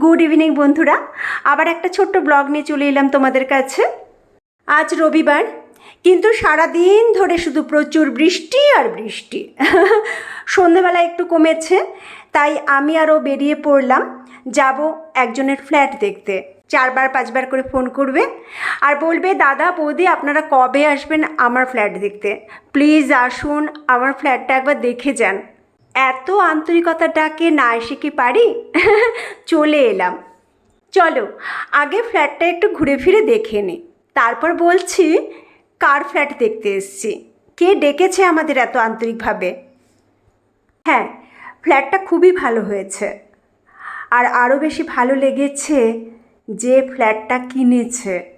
Good evening বন্ধুরা। আবার একটা ছোট্ট ব্লগ নিয়ে চলে এলাম তোমাদের কাছে। আজ রবিবার, কিন্তু সারা দিন ধরে শুধু প্রচুর বৃষ্টি আর বৃষ্টি। সন্ধেবেলা একটু কমেছে, তাই আমি আরও বেরিয়ে পড়লাম। যাব একজনের ফ্ল্যাট দেখতে। চারবার, পাঁচবার করে ফোন করবে। আর বলবে, দাদা, বৌদি, আপনারা কবে আসবেন আমার ফ্ল্যাট দেখতে? প্লিজ আসুন, আমার ফ্ল্যাটটা একবার দেখে যান। এত আন্তরিকতা ডাকে না এসে কি পারি? চলে এলাম। চলো, আগে ফ্ল্যাটটা একটু ঘুরে ফিরে দেখে নি। তারপর বলছি, কার ফ্ল্যাট দেখতে এসছি? কে ডেকেছে আমাদের এত আন্তরিকভাবে? হ্যাঁ ফ্ল্যাটটা খুবই ভালো হয়েছে। আর আরও বেশি ভালো লেগেছে যে ফ্ল্যাটটা কিনেছে।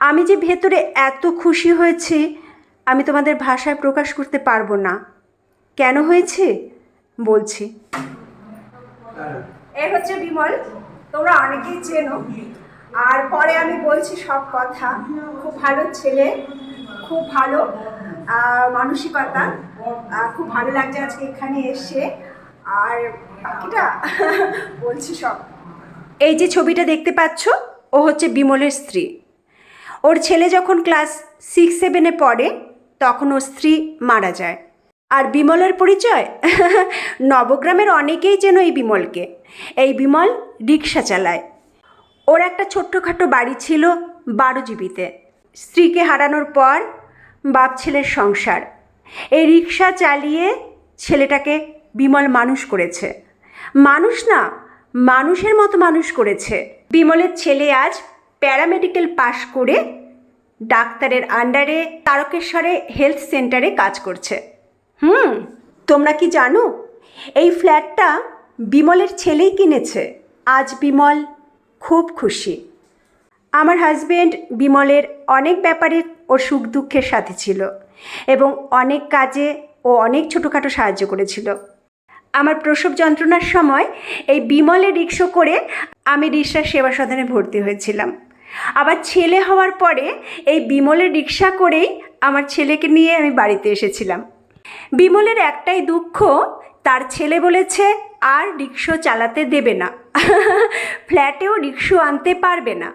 আমি যে ভেতরে এত খুশি হয়েছি, আমি তোমাদের ভাষায় প্রকাশ করতে পারব না। কেন হয়েছে? বলছি। এ হচ্ছে বিমল তোমরা অনেকেই চেনো। আর পরে আমি বলছি সব কথা। খুব ভালো ছেলে খুব ভালো মানসিকতা খুব ভালো লাগছে আজকে এখানে এসে। আর বাকিটা বলছি সব। এই যে ছবিটা দেখতে পাচ্ছ ও হচ্ছে বিমলের স্ত্রী। ওর ছেলে যখন ক্লাস সিক্স সেভেনে পড়ে তখন ওর স্ত্রী মারা যায়। আর বিমলের পরিচয়? নবগ্রামের অনেকেই যেন এই বিমলকে। এই বিমল রিক্সা চালায়। ওর একটা ছোট্টখাটো বাড়ি ছিল বারো জিবিতে স্ত্রীকে হারানোর পর বাপ ছেলের সংসার। এই রিক্সা চালিয়ে ছেলেটাকে বিমল মানুষ করেছে। মানুষ না, মানুষের মতো মানুষ করেছে। বিমলের ছেলে আজ প্যারামেডিক্যাল পাশ করে ডাক্তারের আন্ডারে তারকেশ্বরে হেলথ সেন্টারে কাজ করছে। হুম, তোমরা কি জানো? এই ফ্ল্যাটটা বিমলের ছেলেই কিনেছে। আজ বিমল খুব খুশি। আমার হাজব্যান্ড বিমলের অনেক ব্যাপারে ওর সুখ দুঃখের সাথে ছিল এবং অনেক কাজে ও অনেক ছোটোখাটো সাহায্য করেছিল। আমার প্রসব যন্ত্রণার সময় এই বিমলে রিক্সো করে আমি রিক্সার সেবা সদনে ভর্তি হয়েছিলাম। আবার ছেলে হওয়ার পরে এই বিমলের রিক্সা করেই আমার ছেলেকে নিয়ে আমি বাড়িতে এসেছিলাম। বিমলের একটাই দুঃখ, তার ছেলে বলেছে, আর রিক্সো চালাতে দেবে না। ফ্ল্যাটেও রিক্সো আনতে পারবে না।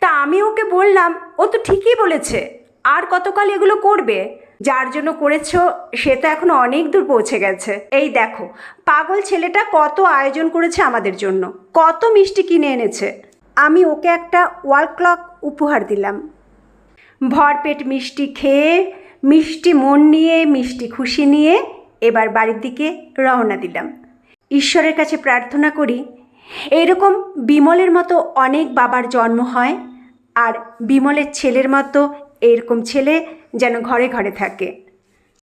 তা আমি ওকে বললাম, ও তো ঠিকই বলেছে, আর কতকাল এগুলো করবে? যার জন্য করেছ, সে তো এখন অনেক দূর পৌঁছে গেছে। এই দেখো, পাগল ছেলেটা কত আয়োজন করেছে আমাদের জন্য, কত মিষ্টি কিনে এনেছে। আমি ওকে একটা ওয়াল ক্লক উপহার দিলাম। ভরপেট মিষ্টি খেয়ে মিষ্টি মন নিয়ে, মিষ্টি খুশি নিয়ে এবার বাড়ির দিকে রওনা দিলাম। ঈশ্বরের কাছে প্রার্থনা করি এইরকম বিমলের মতো অনেক বাবার জন্ম হয় আর বিমলের ছেলের মতো এরকম ছেলে যেন ঘরে ঘরে থাকে।